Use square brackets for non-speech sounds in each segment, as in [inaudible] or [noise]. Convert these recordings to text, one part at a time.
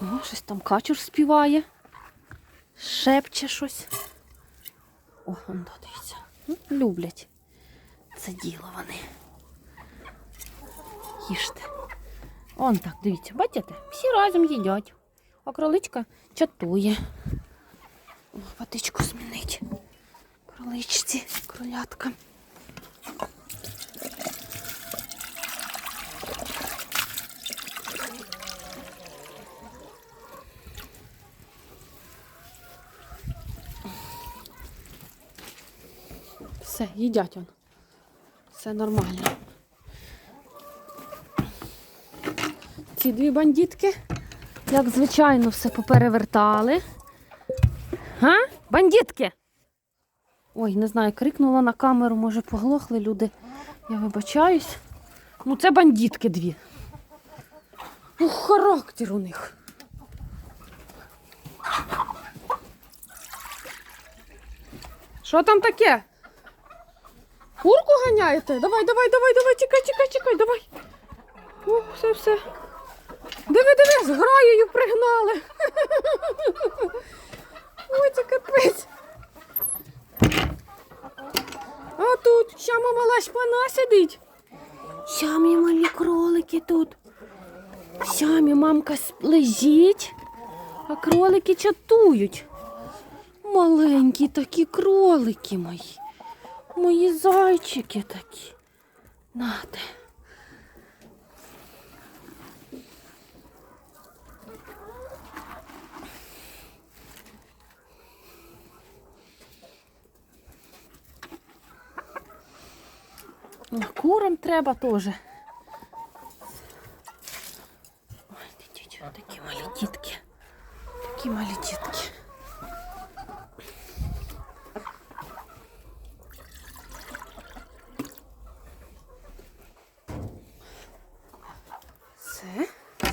О, щось там качур співає. Шепче щось. О, он дивіться. Ну, Люблять. Це діло вони. Їжте. Он так, дивіться, бачите? Всі разом їдять. А кроличка чатує. О, Патичку змінить. Кроличці, кролятка. Все, їдять он. Все нормально. Ці дві бандитки, як звичайно, все поперевертали. Га? Бандитки! Ой, не знаю, крикнула на камеру, може поглохли люди. Я вибачаюсь. Ну, це бандитки дві. Ну, характер у них. Що там таке? Курку ганяєте? Давай, давай, давай, давай, тікай, тікай, тікай, давай. О, все, все. Диви, диви, з граєю пригнали. [laughs] Ой, це капець. А тут щама мала шпана сидить. Щамі малі кролики тут. Щамі мамка лежить, а кролики чатують. Маленькі такі кролики мої. Мої зайчики такі. Нате. Ой, Курам треба теж. Ой, дитя, такі малі дітки. Такі малі дітки.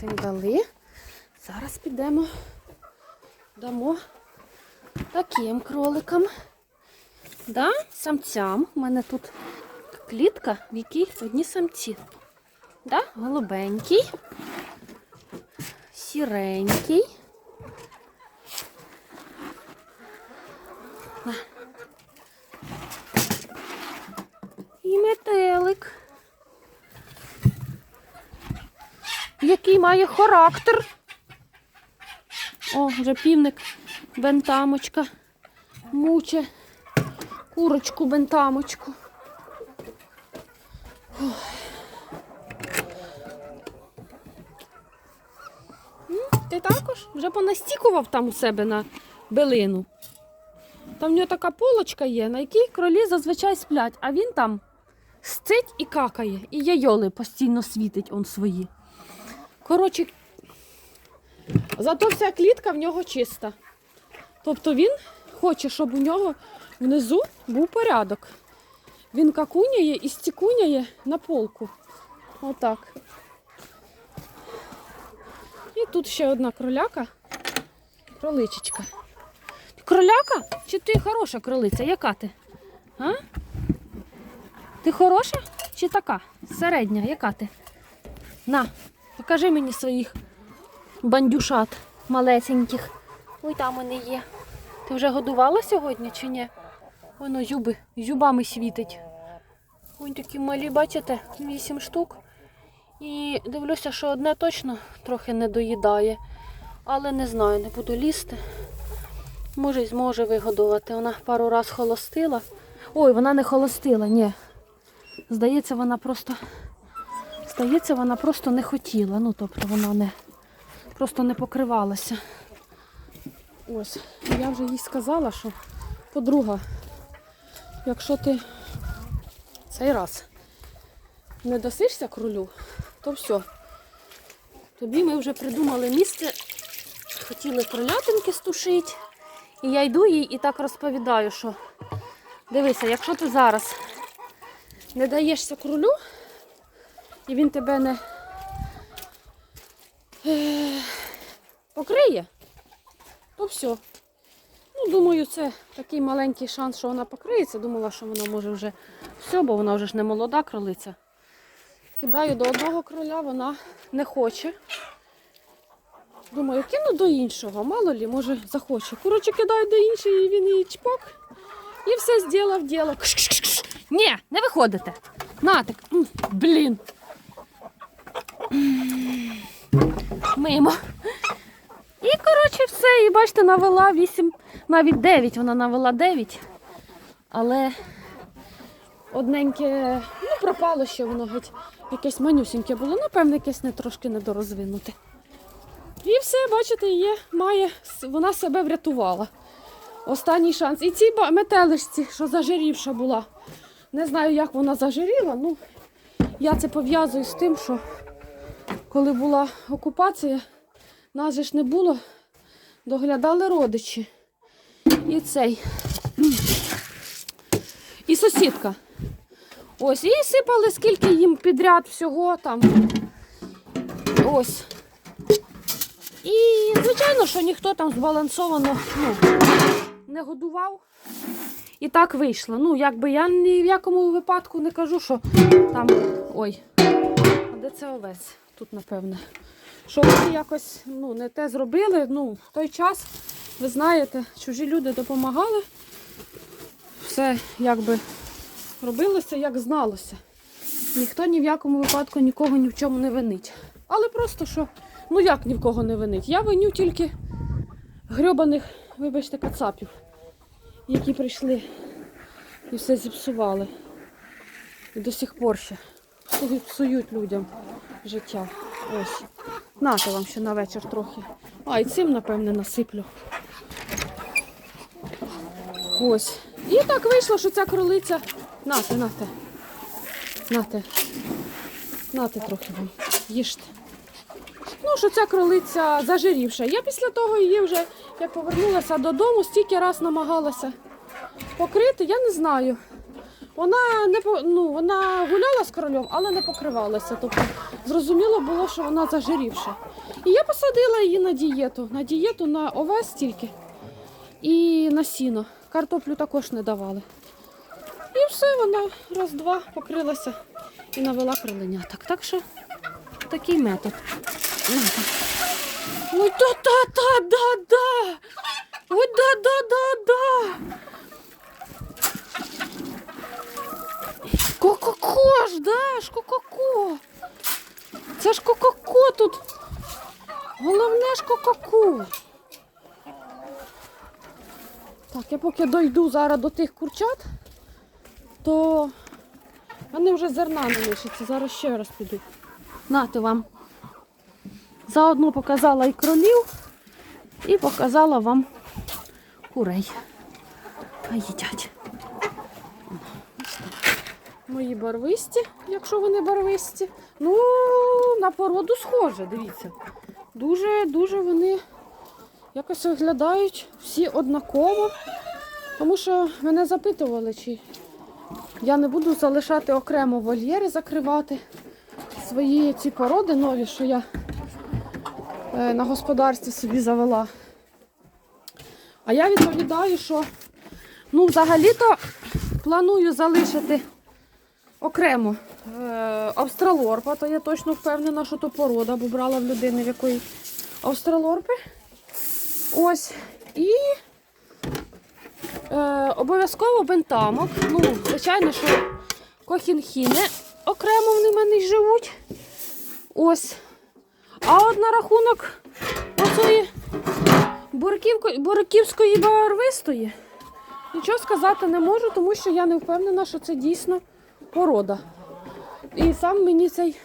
Цим. Зараз підемо, дамо таким кроликам. Да, самцям. У мене тут клітка, в якій одні самці. Да? Голубенький, сіренький. І метелик. Який має характер. О, вже півник, бентамочка, муче, курочку, бентамочку. Ти також вже понастікував там у себе на билину. Там в нього така полочка є, на якій кролі зазвичай сплять, а він там сцить і какає, і яйоли постійно світить он свої. Коротше, зато вся клітка в нього чиста. Тобто він хоче, щоб у нього внизу був порядок. Він какуняє і стікуняє на полку. Отак. І тут ще одна кроляка. Кроличечка. Кроляка? Чи ти хороша кролиця? Яка ти? А? Ти хороша чи така? Середня, яка ти? На, покажи мені своїх бандюшат малесеньких. Ой, там вони є. Ти вже годувала сьогодні чи ні? Воно зуби, зубами світить. Ось такі малі, бачите, вісім штук. І дивлюся, що одне точно трохи не доїдає. Але не знаю, не буду лізти. Може, зможе вигодувати. Вона пару раз холостила. Ой, вона не холостила, ні. Здається, вона просто. Здається, вона просто не хотіла. Ну, тобто вона не просто не покривалася. Ось, я вже їй сказала, що подруга, якщо ти цей раз не досишся кролю, то все. Тобі ми вже придумали місце, хотіли кролятинки стушити. І я йду їй і так розповідаю, що дивися, якщо ти зараз не даєшся кролю, і він тебе не е, покриє, то все. Ну, думаю, це такий маленький шанс, що вона покриється. Думала, що вона може вже все, бо вона вже ж не молода кролиця. Кидаю до одного кроля, вона не хоче. Думаю, кину до іншого, мало лі, може захоче. Коротше, кидаю до іншої, і він її чпок. І все зробив діло. Ні, не виходите. Натик. Блін. Мимо. І, коротше, все. І бачите, навела 8, навіть 9. Вона навела 9. Але одненьке, ну, пропало ще воно геть якесь манюсіньке було, напевно, якесь не трошки недорозвинуте. І все, бачите, є, має, вона себе врятувала. Останній шанс. І цій метеличці, що зажирівша була. Не знаю, як вона зажиріла, ну я це пов'язую з тим, що коли була окупація, нас же ж не було, доглядали родичі. І цей. І сусідка. Ось, і сипали скільки їм підряд всього там. Ось. І, звичайно, що ніхто там збалансовано ну, не годував. І так вийшло. Ну, якби я ні в якому випадку не кажу, що там. Ой, а де це овець? Тут, напевне. Що вони якось ну, не те зробили. Ну, в той час, ви знаєте, чужі люди допомагали. Все якби робилося, як зналося. Ніхто ні в якому випадку нікого ні в чому не винить. Але просто що, ну як ні в кого не винить? Я виню тільки грьобаних, вибачте, кацапів, які прийшли і все зіпсували. І до сих пор ще псують- людям життя. Ось. Нате вам ще на вечір трохи. А, і цим, напевне, насиплю. Ось. І так вийшло, що ця кролиця. Нате, нате. Нате. Нате трохи вам. Їжте. Ну, що ця кролиця зажирівша. Я після того її вже, як повернулася додому, стільки раз намагалася покрити, я не знаю. Вона не ну, вона гуляла з королем, але не покривалася. Тобто зрозуміло було, що вона зажирівша. І я посадила її на дієту. На дієту на овес тільки і на сіно. Картоплю також не давали. І все, вона раз-два покрилася і навела кроленяток. Так що такий метод. Ой, да-да-да-да-да! Ой, да-да-да-да! Ко-ко-ко ж, да, ж ко-ко-ко. Це ж ко-ко-ко тут. Головне ж ко-ко-ко. Так, я поки дойду зараз до тих курчат, то вони вже зерна не лишиться. Зараз ще раз піду. Нати вам. Заодно показала і кролів, і показала вам курей. А їдять. Мої барвисті, якщо вони барвисті. Ну, на породу схоже, дивіться. Дуже, дуже вони якось виглядають всі однаково. Тому що мене запитували, чи я не буду залишати окремо вольєри, закривати свої ці породи нові, що я е, на господарстві собі завела. А я відповідаю, що ну, взагалі-то планую залишити окремо е, австралорпа, то я точно впевнена, що то порода, бо брала в людини в якої австралорпи. Ось. І е, обов'язково бентамок. Ну, звичайно, що кохінхіни окремо вони в мене живуть. Ось. А от на рахунок бурківко- бурківської барвистої нічого сказати не можу, тому що я не впевнена, що це дійсно порода. І сам мені цей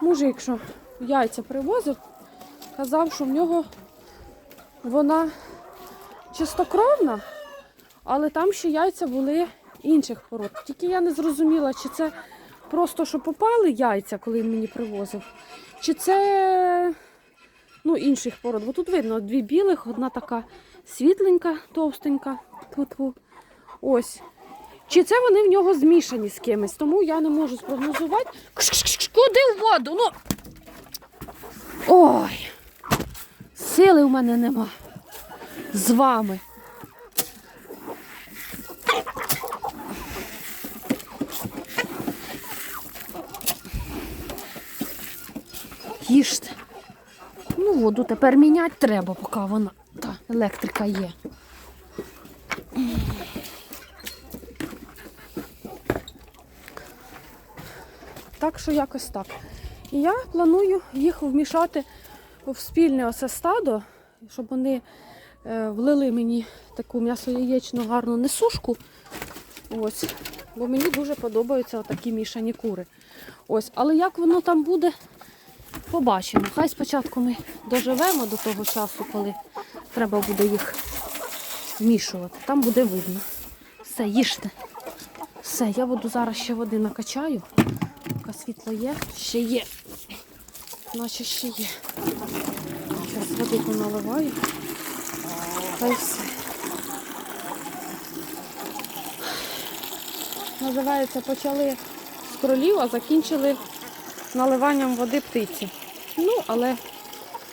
мужик, що яйця привозив, казав, що в нього вона чистокровна, але там ще яйця були інших пород. Тільки я не зрозуміла, чи це просто що попали яйця, коли він мені привозив, чи це ну, інших пород. Бо тут видно дві білих, одна така світленька, товстенька. Тьфу-тьфу. Ось. Чи це вони в нього змішані з кимось, тому я не можу спрогнозувати. Куди в воду? Ну. Ой, сили в мене нема. З вами. Їжте. Ну, воду тепер міняти треба, поки вона та електрика є. Так що якось так. І я планую їх вмішати в спільне оце стадо, щоб вони е, влили мені таку м'ясо-яєчну гарну несушку. Ось. Бо мені дуже подобаються такі мішані кури. Ось. Але як воно там буде, побачимо. Хай спочатку ми доживемо до того часу, коли треба буде їх вмішувати. Там буде видно. Все, їжте. Все, я буду зараз ще води накачаю. Світло є, ще є. Наче ще є. Зараз води поналиваю. Та й все. Називається, почали з кролів, а закінчили наливанням води птиці. Ну, але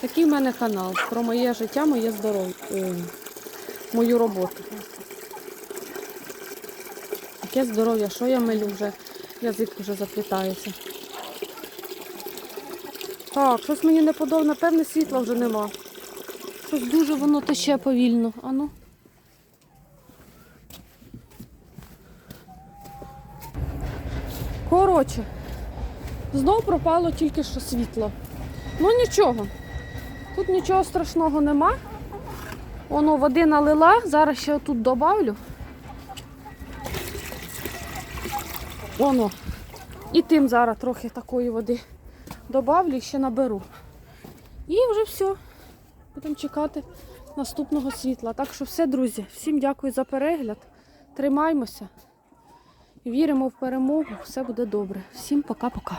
такий в мене канал про моє життя, моє здоров'я, е, мою роботу. Яке здоров'я, що я милю вже, язик вже заплітається. Так, щось мені не подобається, напевне, світла вже нема. Щось дуже воно тече повільно. Ану. Коротше, знов пропало тільки що світло. Ну нічого. Тут нічого страшного нема. Воно води налила, зараз ще тут добавлю. Воно. І тим зараз трохи такої води добавлю і ще наберу. І вже все. Будемо чекати наступного світла. Так що все, друзі, всім дякую за перегляд. Тримаймося. Віримо в перемогу. Все буде добре. Всім пока-пока.